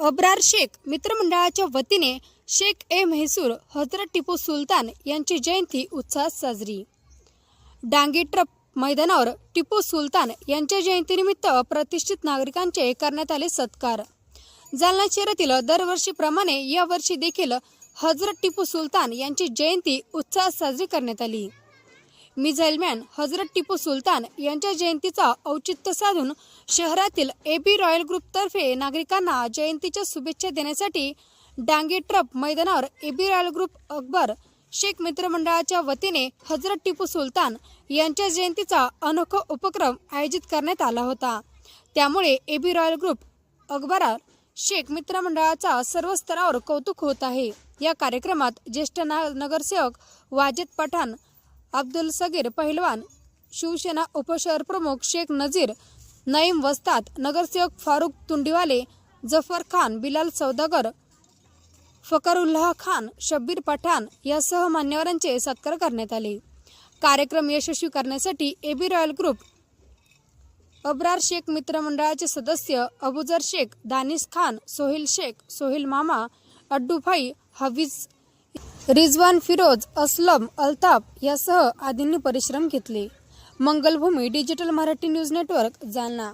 अब्रार शेख मित्रमंडळाच्या वतीने शेख ए म्हैसूर हजरत टिपू सुलतान यांची जयंती उत्साहात साजरी. डांगी ट्रप मैदानावर टिपू सुलतान यांच्या जयंतीनिमित्त प्रतिष्ठित नागरिकांचे करण्यात आले सत्कार. जालना शहरातील दरवर्षीप्रमाणे यावर्षी देखील हजरत टिपू सुलतान यांची जयंती उत्साहात साजरी करण्यात आली. मिझाईलमॅन हजरत टिपू सुलतान यांच्या जयंतीचा औचित्य साधून शहरातील ए बी रॉयल ग्रुपतर्फे नागरिकांना जयंतीच्या शुभेच्छा देण्यासाठी डांगे ट्रप मैदानावर A B royal group Akbar Shaikh मित्रमंडळाच्या वतीने हजरत टिपू सुलतान यांच्या जयंतीचा अनोखा उपक्रम आयोजित करण्यात आला होता. त्यामुळे ए बी रॉयल ग्रुप अकबरा शेख मित्रमंडळाचा सर्व स्तरावर कौतुक होत आहे. या कार्यक्रमात ज्येष्ठ नगरसेवक वाजिद पठाण अब्दुल सगीर पहिलवान शिवसेना उपशहर प्रमुख शेख नजीर नईम वस्ताद नगरसेवक फारुख तुंडीवाले जफर खान बिलाल सौदागर फकरुल्लाह खान शब्बीर पठाण यासह मान्यवरांचे सत्कार करण्यात आले. कार्यक्रम यशस्वी करण्यासाठी AB royal group Abrar Shaikh मित्रमंडळाचे सदस्य अबुजर शेख दानिश खान सोहेल शेख सोहेल मामा अड्डूभाई हवीज रिजवान फिरोज असलम अल्ताफ यासह आदींनी परिश्रम घेतले. Mangalbhumi digital Marathi news network Jalna.